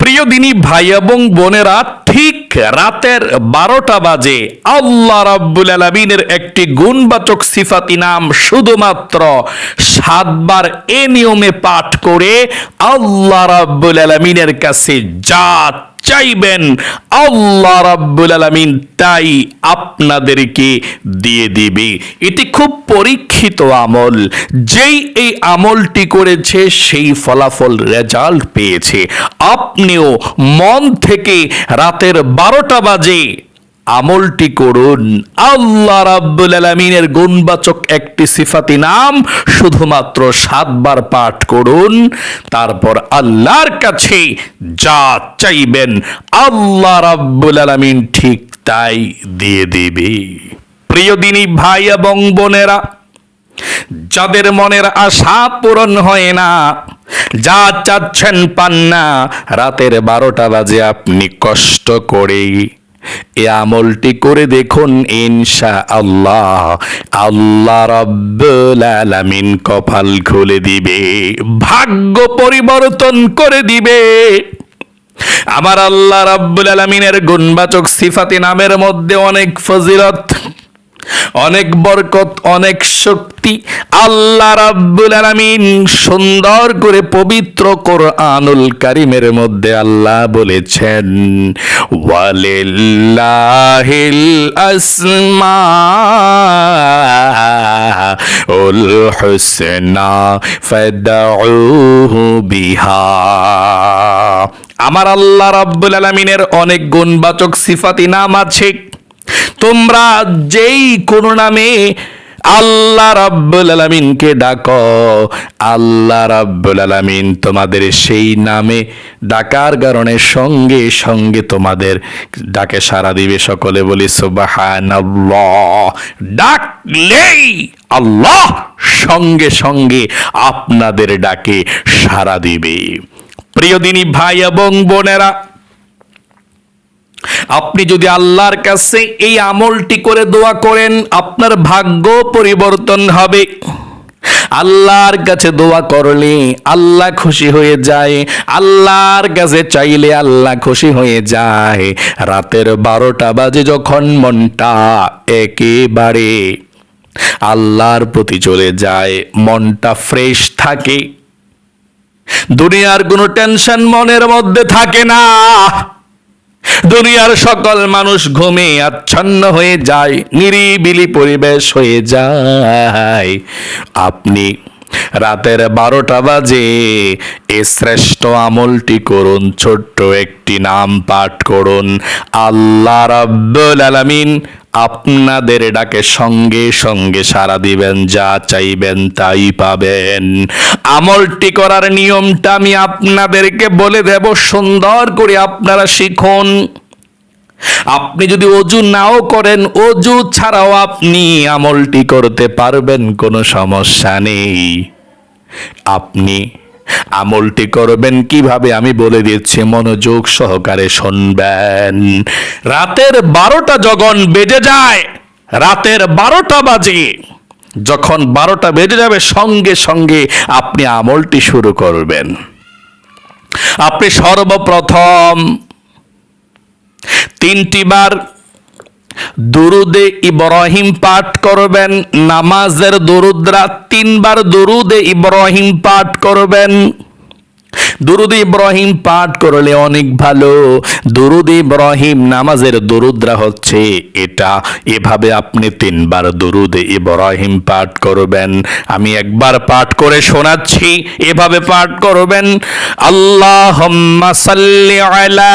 প্রিয় দিনী ভাই এবং বোনেরা, ঠিক রাতের বারোটা বাজে আল্লাহ রাব্বুল আলমিনের একটি গুণবাচক সিফাতি নাম শুধুমাত্র সাতবার এ নিয়মে পাঠ করে আল্লাহ রাব্বুল আলমিনের কাছে যা চাইবেন, আল্লাহ রাব্বুল আলামিন তাই আপনাদেরকে দিয়ে দিবে। এটি খুব পরীক্ষিত আমল। যেই এই আমলটি করেছে, সেই ফলাফল রেজাল্ট পেয়েছে। আপনিও মন থেকে রাতের বারোটা বাজে আমলটি করুন। আল্লাহ রাব্বুল আলামিনের গুণবাচক একটি সিফাতি নাম শুধুমাত্র সাতবার পাঠ করুন। তারপর আল্লাহর কাছে যা চাইবেন আল্লাহ রাব্বুল আলামিন ঠিক তাই দিয়ে দেবে। প্রিয় দিনী ভাই এবং বোনেরা, যাদের মনের আশা পূরণ হয় না, যা চাচ্ছেন পান না, রাতের বারোটা বাজে আপনি কষ্ট করেই এ আমলটি করে দেখুন ইনশা আল্লাহ আল্লাহ আলামিন কপাল খুলে দিবে, ভাগ্য পরিবর্তন করে দিবে। আমার আল্লাহ রাব্বুল আলামিনের গুণবাচক সিফাতি নামের মধ্যে অনেক ফজিলত। অনেক বরকত, অনেক শক্তি। আল্লাহ রাব্বুল আলামিন সুন্দর করে পবিত্র কোরআনুল কারিমের মধ্যে আল্লাহ বলেছেন, ওয়ালিল্লাহিল আসমা উল হুসনা ফাদউহু বিহা। আমার আল্লাহ রাব্বুল আলামিনের অনেক গুণবাচক সিফাতি নাম আছে। তোমরা যেই কোন নামে আল্লাহ রাব্বুল আলামিনকে ডাকো, আল্লাহ রাব্বুল আলামিন তোমাদের সেই নামে ডাকার কারণে সঙ্গে সঙ্গে তোমাদের ডাকে সাড়া দিবে। সকলে বলি, সুবহানাল্লাহ। ডাকলেই আল্লাহ সঙ্গে সঙ্গে আপনাদের ডাকে সাড়া দিবে। প্রিয় দিনী ভাই এবং বোনেরা আপনি যদি আল্লাহর কাছে এই আমলটি করে দোয়া করেন, আপনার ভাগ্য পরিবর্তন হবে। আল্লাহর কাছে দোয়া করলে আল্লাহ খুশি হয়ে যায়, আল্লাহর কাছে চাইলে আল্লাহ খুশি হয়ে যায়। রাতের বারোটা বাজে যখন মনটা একেবারে আল্লাহর প্রতি চলে যায়, মনটা ফ্রেশ থাকে। দুনিয়ার কোনো টেনশন মনের মধ্যে থাকে না। দুনিয়ার সকল মানুষ ঘুমে আচ্ছন্ন হয়ে যায়, নিরিবিলি পরিবেশ হয়ে যায়। আপনি রাতের বারোটা বাজে, এ শ্রেষ্ঠ আমলটি করুন, ছোট্ট একটি নাম পাঠ করুন। আল্লাহ রাব্বুল আলামিন আপনাদের ডাকে সঙ্গে সঙ্গে সাড়া দিবেন, যা চাইবেন তাই পাবেন। আমলটি করার নিয়মটা আমি আপনাদেরকে বলে দেব, সুন্দর করে আপনারা শিখুন। আপনি যদি অজু নাও করেন, অজু ছাড়াও আপনি আমলটি করতে পারবেন, কোনো সমস্যা নেই। আপনি আমলটি করবেন কীভাবে আমি বলে দিচ্ছি, মনোযোগ সহকারে শুনবেন। রাতের বারোটা যখন বেজে যায়, রাতের বারোটা বাজে, যখন বারোটা বেজে যাবে, সঙ্গে সঙ্গে আপনি আমলটি শুরু করবেন। আপনি সর্বপ্রথম তিনটি বার দুরুদে ইব্রাহিম পাঠ করবেন, নামাজের দুরুদরা তিনবার দুরুদে ইব্রাহিম পাঠ করবেন। দুরুদ ইব্রাহিম পাঠ করলে অনেক ভালো। দুরুদ ইব্রাহিম নামাজের দুরুদ্রা হচ্ছে এটা। এভাবে আপনি তিনবার দুরুদ ইব্রাহিম পাঠ করবেন। আমি একবার পাঠ করে শোনাচ্ছি, এভাবে পাঠ করবেন আল্লাহ আলা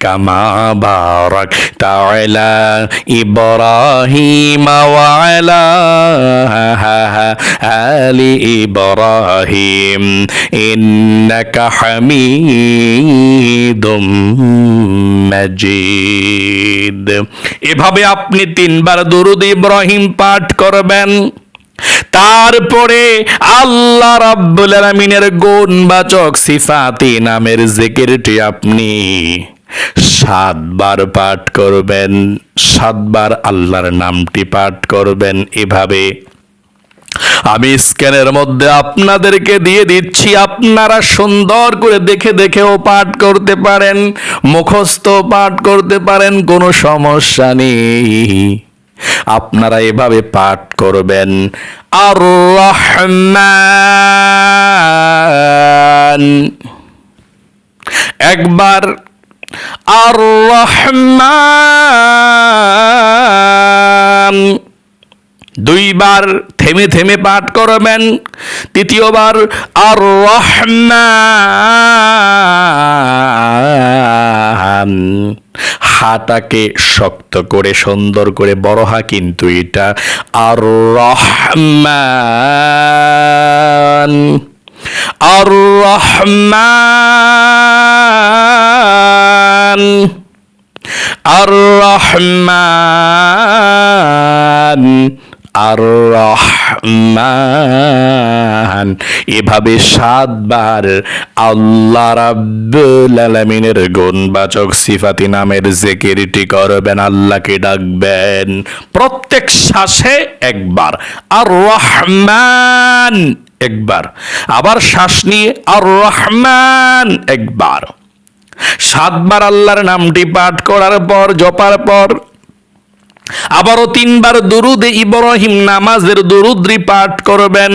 كما باركت على إبراهيم وعلى آل إبراهيم إنك حميد مجيد এভাবে আপনি তিনবার দরুদ ইব্রাহিম পাঠ করবেন তারপরে আল্লাহ রাব্বুল আলামিনের গুণবাচক সিফাতি নামের জিকিরটি আপনি সাতবার পাঠ করবেন, সাতবার আল্লাহর নামটি পাঠ করবেন এভাবে। আমি স্ক্যানের মধ্যে আপনাদেরকে দিয়ে দিচ্ছি, আপনারা সুন্দর করে দেখে দেখেও পাঠ করতে পারেন মুখস্থ পাঠ করতে পারেন, কোনো সমস্যা নেই। আপনারা এভাবে পাঠ করবেন। আর একবার আর দুইবার থেমে থেমে পাঠ করবেন তৃতীয়বার আর হাটাকে শক্ত করে, সুন্দর করে, বড় হা কিন্তু এটা। আর রহমান আর রহমান আর রহমান আর রহমান এভাবে সাতবার আল্লাহ রাব্বুল আলামিনের গুণবাচক সিফাতি নামের জিকিরটি করবেন, আল্লাহকে ডাকবেন। প্রত্যেক শ্বাসে একবার। আর রহমান একবার। আবার শ্বাস নিয়ে আর রহমান একবার। সাতবার আল্লাহর নামটি পাঠ করার পর, জপার পর আবারও তিনবার দুরুদ ইব্রাহিম নামাজের দুরুদ্রি পাঠ করবেন।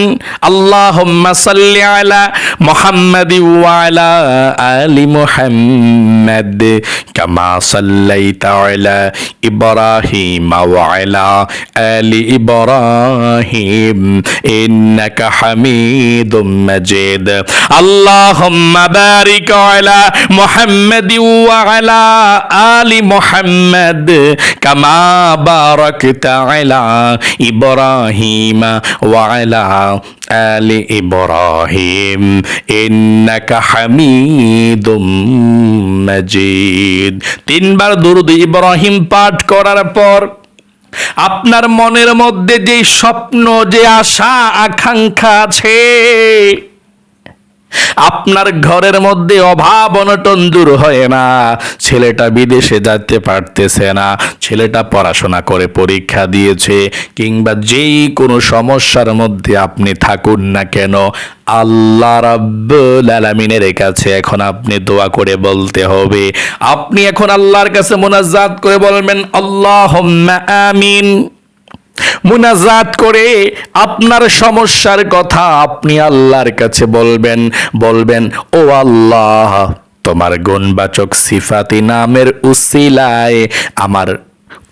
সাল্লি আলা মুহাম্মাদ ওয়া আলা মুহাম্মাদ কামা সাল্লাইতা আলা ইব্রাহিম ওয়া আলা ইব্রাহিম। ইন্নাকা হামিদুম মাজিদ। আল্লাহুম্মা বারিক আলা মুহাম্মাদ ওয়া আলা আলি মুহাম্মাদ কামা বারাকতা আলা ইব্রাহিমা ওয়া আলা আলি ইব্রাহিম, ইন্নাকা হামিদুম মাজিদ। তিনবার দুরুদ ইব্রাহিম পাঠ করার পর আপনার মনের মধ্যে যে স্বপ্ন, যে আশা, আকাঙ্ক্ষা আছে আপনার ঘরের মধ্যে অভাব অনটন দূর হয় না। ছেলেটা বিদেশে যেতে পারতেছে না। ছেলেটা পড়াশোনা করে পরীক্ষা দিয়েছে কিংবা যেই কোনো সমস্যার মধ্যে আপনি থাকুন না কেন, আল্লাহ রাব্বুল আলামিনের কাছে এখন আপনি দোয়া করে বলতে হবে। আপনি এখন আল্লাহর কাছে মোনাজাত করে বলবেন, আল্লাহুম্মা আমিন। মুনাজাত করে আপনার সমস্যার কথা আপনি আল্লাহর কাছে বলবেন বলবেন, ও আল্লাহ, তোমার গুণবাচক সিফাতি নামের উসিলায় আমার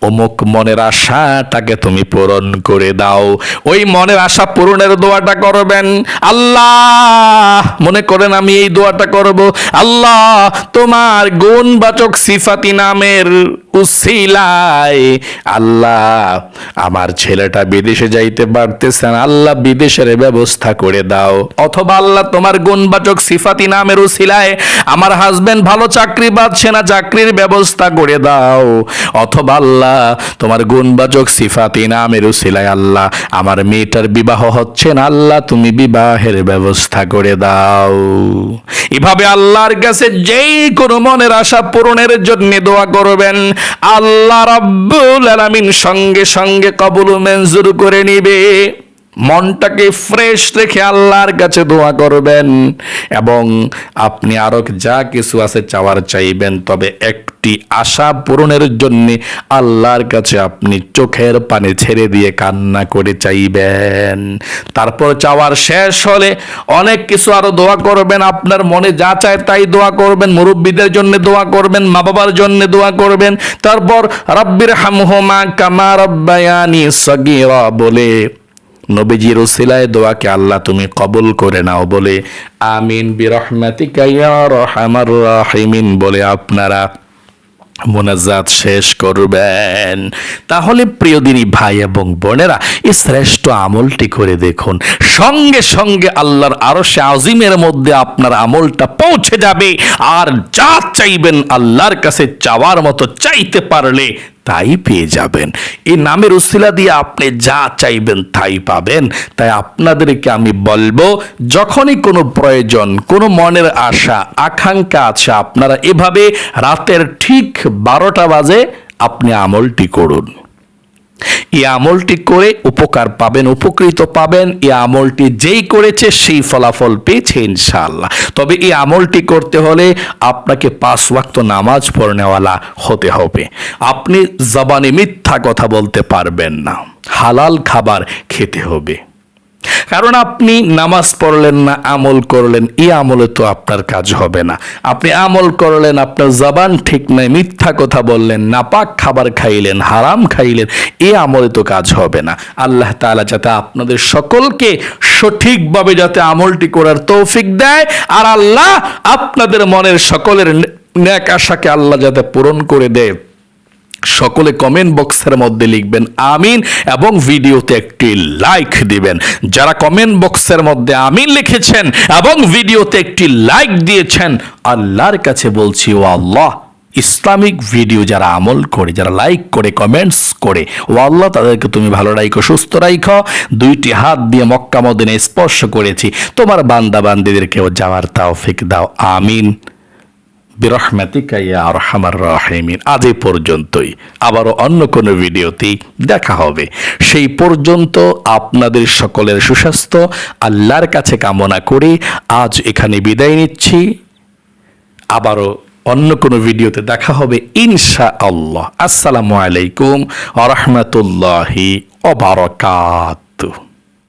অমুক মনের আশাটাকে তুমি পূরণ করে দাও। ওই মনের আশা পূরণের দোয়াটা করবেন। আল্লাহ, মনে করেন আমি এই দোয়াটা করব। আল্লাহ, তোমার গুণবাচক সিফাতি নামের উসিলায় আল্লাহ, আমার ছেলেটা বিদেশে যাইতে পারতেছে না। আল্লাহ বিদেশের ব্যবস্থা করে দাও। অথবা আল্লাহ তোমার গুণবাচক সিফাতি নামের উসিলায় আমার হাজবেন্ড ভালো চাকরি পাচ্ছে না, চাকরির ব্যবস্থা করে দাও। অথবা আল্লাহ তোমার গুণবাচক সিফাতি নামের উসিলায় আল্লাহ, আমার মেয়েটার বিবাহ হচ্ছে না আল্লাহ, তুমি বিবাহের ব্যবস্থা করে দাও। এভাবে আল্লাহর কাছে যেই কোনো মনের আশা পূরণের জন্য দোয়া করবেন, আল্লাহ রাব্বুল আলামিন সঙ্গে সঙ্গে কবুল মঞ্জুর করে নিবে। মনটাকে ফ্রেশ রেখে আল্লাহর কাছে দোয়া করবেন এবং আপনি আরও যা কিছু আছে চাওয়ার চাইবেন, তবে একটি আশা পূরণের জন্য আল্লাহর কাছে আপনি চোখের পানি ছেড়ে দিয়ে কান্না করে চাইবেন। তারপর চাওয়ার শেষ হলে অনেক কিছু আরও দোয়া করবেন, আপনার মনে যা চায় তাই দোয়া করবেন, মুরব্বীদের জন্য দোয়া করবেন মা বাবার জন্য দোয়া করবেন। তারপর রব্বির হামহুমা কামা রব্বায়ানি সগীরা বলে নবীজির ওসিলায় দোয়াকে আল্লাহ তুমি কবুল করে নাও, বলে আমিন বিরহমাতিকা রাহিমিন, বলে আপনারা মোনাজাত শেষ করবেন। তাহলে প্রিয় দিনী ভাই এবং বোনেরা এই শ্রেষ্ঠ আমলটি করে দেখুন। সঙ্গে সঙ্গে আল্লাহর আরও সে আজিমের মধ্যে আপনার আমলটা পৌঁছে যাবে। আর যা চাইবেন আল্লাহর কাছে চাওয়ার মতো চাইতে পারলে তাই পেয়ে যাবেন। এই নামের উসিলা দিয়ে আপনি যা চাইবেন তাই পাবেন। তাই আপনাদেরকে আমি বলব, যখনই কোনো প্রয়োজন, কোনো মনের আশা, আকাঙ্ক্ষা আছে, আপনারা এভাবে রাতের ঠিক বারোটা বাজে আপনি আমলটি করুন। এই আমলটি করে উপকার পাবেন, উপকৃত পাবেন। এই আমলটি যেই করেছে সেই ফলাফল পেয়েছে ইনশাল্লাহ তবে এই আমলটি করতে হলে আপনাকে পাঁচ ওয়াক্ত নামাজ পড়নেওয়ালা হতে হবে। আপনি জবানে মিথ্যা কথা বলতে পারবেন না। হালাল খাবার খেতে হবে। কারণ আপনি নামাজ পড়লেন না, আমল করলেন, এই আমলে তো আপনার কাজ হবে না। আপনি আমল করলেন, আপনার জবান ঠিক নাই, মিথ্যা কথা বললেন, নাপাক খাবার খাইলেন, হারাম খাইলেন, এ আমলে তো কাজ হবে না। আল্লাহ তালা যাতে আপনাদের সকলকে সঠিকভাবে যাতে আমলটি করার তৌফিক দেয়, আর আল্লাহ আপনাদের মনের সকলের ন্যাক আশাকে আল্লাহ যাতে পূরণ করে দেয়। সকলে কমেন্ট বক্সের মধ্যে লিখবেন আমিন এবং ভিডিওতে একটি লাইক দিবেন। যারা কমেন্ট বক্সের মধ্যে আমিন লিখেছেন এবং ভিডিওতে একটি লাইক দিয়েছেন, আল্লাহর কাছে বলছি, ও আল্লাহ, ইসলামিক ভিডিও যারা আমল করে, যারা লাইক করে কমেন্টস করে, ও আল্লাহ, তাদেরকে তুমি ভালো রাখো সুস্থ রাখো দুইটি হাত দিয়ে মক্কা মদিনে স্পর্শ করেছি। তোমার বান্দা বান্দিদেরকেও যাওয়ার তাওফিক দাও, আমিন। আজ এই পর্যন্তই। আবারও অন্য কোনো ভিডিওতেই দেখা হবে। সেই পর্যন্ত আপনাদের সকলের সুস্বাস্থ্য, আল্লাহর কাছে কামনা করে আজ এখানে বিদায় নিচ্ছি। আবারও অন্য কোনো ভিডিওতে দেখা হবে ইনশা আল্লাহ আসসালামু আলাইকুম আ রহমতুল্লাহি অবরকাত